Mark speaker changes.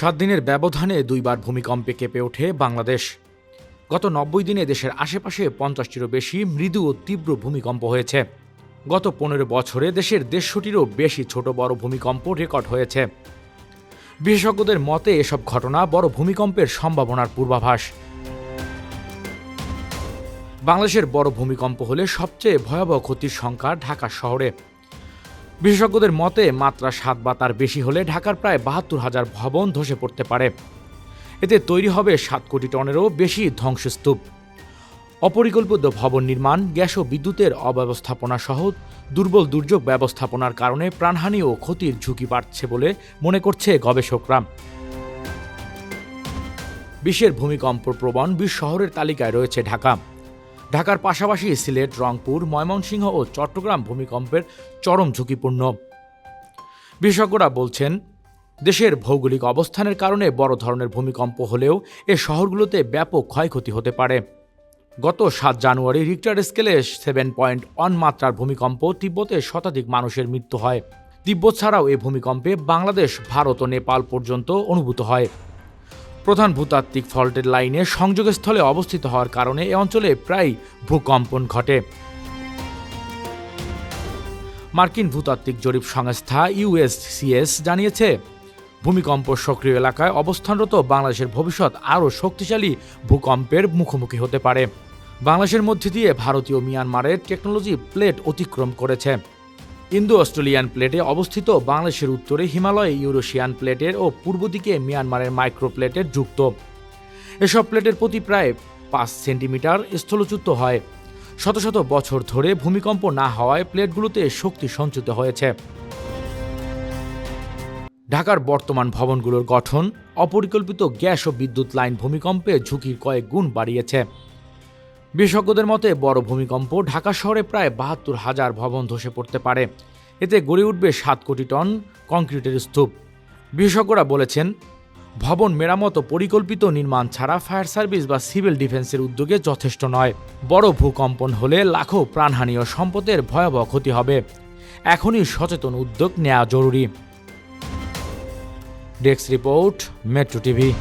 Speaker 1: সাত দিনের ব্যবধানে দুইবার ভূমিকম্পে কেঁপে ওঠে বাংলাদেশ। গত নব্বই দিনে দেশের আশেপাশে পঞ্চাশটিরও বেশি মৃদু ও তীব্র ভূমিকম্প হয়েছে। গত পনেরো বছরে দেশের দেড়শোটিরও বেশি ছোট বড় ভূমিকম্প রেকর্ড হয়েছে। বিশেষজ্ঞদের মতে, এসব ঘটনা বড় ভূমিকম্পের সম্ভাবনার পূর্বাভাস। বাংলাদেশের বড় ভূমিকম্প হলে সবচেয়ে ভয়াবহ ক্ষতির সংখ্যা ঢাকা শহরে। বিশেষজ্ঞদের মতে, মাত্রা সাত বা তার বেশি হলে ঢাকার প্রায় বাহাত্তর হাজার ভবন ধসে পড়তে পারে। এতে তৈরি হবে সাত কোটি টনেরও বেশি ধ্বংসস্তূপ। অপরিকল্পিত ভবন নির্মাণ, গ্যাস ও বিদ্যুতের অব্যবস্থাপনা সহ দুর্বল দুর্যোগ ব্যবস্থাপনার কারণে প্রাণহানি ও ক্ষতির ঝুঁকি বাড়ছে বলে মনে করছে গবেষকরা। বিশ্বের ভূমিকম্প প্রবণ বিশ শহরের তালিকায় রয়েছে ঢাকা। ঢাকার পাশাপাশি সিলেট, রংপুর, ময়মনসিংহ ও চট্টগ্রাম ভূমিকম্পের চরম ঝুঁকিপূর্ণ। বিশেষজ্ঞরা বলছেন, দেশের ভৌগোলিক অবস্থানের কারণে বড় ধরনের ভূমিকম্প হলেও এ শহরগুলোতে ব্যাপক ক্ষয়ক্ষতি হতে পারে। গত সাত জানুয়ারি রিক্টার স্কেলে সেভেন পয়েন্ট ওয়ান মাত্রার ভূমিকম্প তিব্বতে শতাধিক মানুষের মৃত্যু হয়। তিব্বত ছাড়াও এ ভূমিকম্পে বাংলাদেশ, ভারত ও নেপাল পর্যন্ত অনুভূত হয়। প্রধান ভূতাত্ত্বিক ফল্টের লাইনে সংযোগস্থলে অবস্থিত হওয়ার কারণে এ অঞ্চলে প্রায় ভূকম্পন ঘটে। মার্কিন ভূতাত্ত্বিক জরিপ সংস্থা ইউএসসিএস জানিয়েছে, ভূমিকম্প সক্রিয় এলাকায় অবস্থানরত বাংলাদেশের ভবিষ্যৎ আরও শক্তিশালী ভূকম্পের মুখোমুখি হতে পারে। বাংলাদেশের মধ্যে দিয়ে ভারতীয় মিয়ানমারের টেকনোলজি প্লেট অতিক্রম করেছে। ইন্দো অস্ট্রেলিয়ান প্লেটে অবস্থিত বাংলাদেশের উত্তরে হিমালয় ইউরোশিয়ান প্লেটের ও পূর্ব দিকে মিয়ানমারের মাইক্রো প্লেটের যুক্ত। এসব প্লেটের প্রতি প্রায় পাঁচ সেন্টিমিটার স্থলচ্যুত হয়। শত শত বছর ধরে ভূমিকম্প না হওয়ায় প্লেটগুলোতে শক্তি সঞ্চিত হয়েছে। ঢাকার বর্তমান ভবনগুলোর গঠন অপরিকল্পিত গ্যাস ও বিদ্যুৎ লাইন ভূমিকম্পে ঝুঁকির কয়েক গুণ বাড়িয়েছে। বিশেষজ্ঞদের মতে, বড় ভূমিকম্প ঢাকা শহরে প্রায় বাহাত্তর হাজার ভবন ধসে পড়তে পারে। এতে গড়ে উঠবে সাত কোটি টন কংক্রিটের স্তূপ। বিশেষজ্ঞরা বলেছেন, ভবন মেরামত পরিকল্পিত নির্মাণ ছাড়া ফায়ার সার্ভিস বা সিভিল ডিফেন্সের উদ্যোগে যথেষ্ট নয়। বড় ভূকম্পন হলে লাখো প্রাণহানি ও সম্পদের ভয়াবহ ক্ষতি হবে। এখনই সচেতন উদ্যোগ নেওয়া জরুরি। Desk report, metro TV.